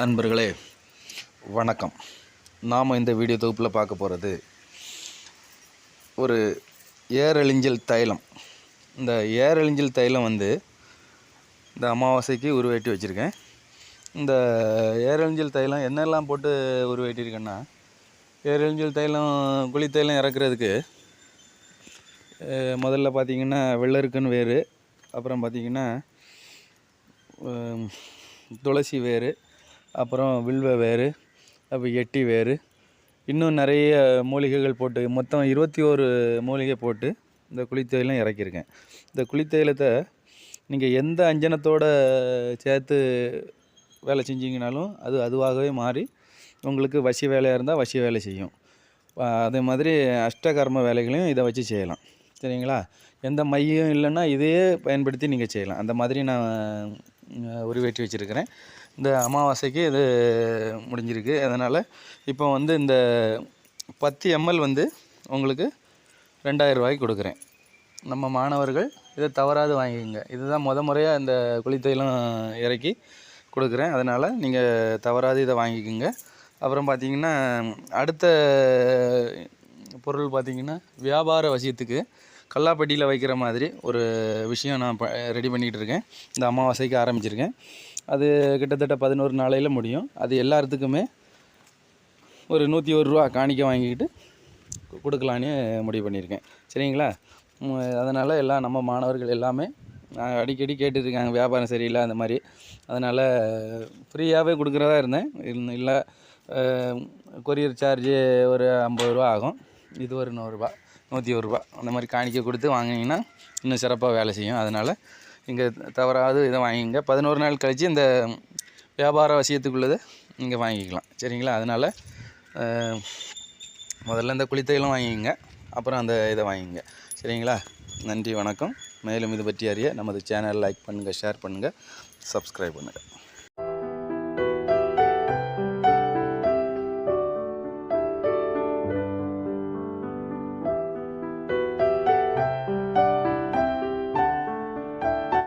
அன்பர்களே வணக்கம். நாம் இந்த வீடியோ தொகுப்பில் பார்க்க போகிறது ஒரு ஏரழிஞ்சல் தைலம். இந்த ஏரழிஞ்சல் தைலம் வந்து இந்த அமாவாசைக்கு உருவேட்டி வச்சுருக்கேன். இந்த ஏரழிஞ்சல் தைலம் என்னெல்லாம் போட்டு உருவேட்டியிருக்கேன்னா ஏரழிஞ்சல் தைலம் குழி தைலம் இறக்குறதுக்கு முதல்ல பார்த்தீங்கன்னா வெள்ளருக்குன்னு வேறு அப்புறம் பார்த்தீங்கன்னா துளசி வேர் அப்புறம் வில்வ வேர் அப்போ எட்டி வேர் இன்னும் நிறைய மூலிகைகள் போட்டு மொத்தம் இருபத்தி ஒரு மூலிகை போட்டு இந்த குளித்தைலம் இறக்கியிருக்கேன். இந்த குளித்தைலத்தை நீங்கள் எந்த அஞ்சனத்தோட சேர்த்து வேலை செஞ்சீங்கனாலும் அது அதுவாகவே மாறி உங்களுக்கு வசி வேலையாக இருந்தால் வசி வேலை செய்யும். அதே மாதிரி அஷ்டகர்ம வேலைகளையும் இதை வச்சு செய்யலாம். சரிங்களா? எந்த மையம் இல்லைன்னா இதையே பயன்படுத்தி நீங்கள் செய்யலாம். அந்த மாதிரி நான் உருவேற்றி வச்சுருக்கிறேன். இந்த அமாவாசைக்கு இது முடிஞ்சிருக்கு. அதனால் இப்போ வந்து இந்த பத்து எம்எல் வந்து உங்களுக்கு ரெண்டாயிரம் ரூபாய்க்கு கொடுக்குறேன். நம்ம மாணவர்கள் இதை தவறாது வாங்கிக்கோங்க. இதுதான் முத முறையாக இந்த குளித்தையெல்லாம் இறக்கி கொடுக்குறேன். அதனால் நீங்கள் தவறாது இதை வாங்கிக்கோங்க. அப்புறம் பார்த்தீங்கன்னா அடுத்த பொருள் பார்த்தீங்கன்னா வியாபார வசியத்துக்கு கல்லாப்பட்டியில் வைக்கிற மாதிரி ஒரு விஷயம் நான் ரெடி பண்ணிகிட்டு இருக்கேன் இந்த அமாவாசைக்கு ஆரம்பிச்சிருக்கேன். அது கிட்டத்தட்ட பதினோரு நாளையில் முடியும். அது எல்லாத்துக்குமே ஒரு நூற்றி ஒரு ரூபா காணிக்க வாங்கிக்கிட்டு கொடுக்கலான்னு முடிவு பண்ணியிருக்கேன். சரிங்களா? அதனால் எல்லாம் நம்ம மாணவர்கள் எல்லாமே அடிக்கடி கேட்டுருக்காங்க வியாபாரம் சரியில்லை அந்த மாதிரி. அதனால் ஃப்ரீயாகவே கொடுக்குறதா இருந்தேன். இல்லை கொரியர் சார்ஜு ஒரு ஐம்பது ரூபா ஆகும். இது ஒரு நூறுரூபா நூற்றி ஒரு ரூபா அந்த மாதிரி காணிக்க கொடுத்து வாங்கினீங்கன்னா இன்னும் சிறப்பாக வேலை செய்யும். அதனால் இங்கே தவறாது இதை வாங்கிங்க. பதினோரு நாள் கழித்து இந்த வியாபார விஷயத்துக்குள்ளதை இங்கே வாங்கிக்கலாம். சரிங்களா? அதனால் முதல்ல இந்த குளித்தையெல்லாம் வாங்கிங்க. அப்புறம் அந்த இதை வாங்கிங்க. சரிங்களா? நன்றி வணக்கம். மேலும் இது பற்றி அறிய நமது சேனல் லைக் பண்ணுங்கள் ஷேர் பண்ணுங்கள் சப்ஸ்கிரைப் பண்ணுங்கள்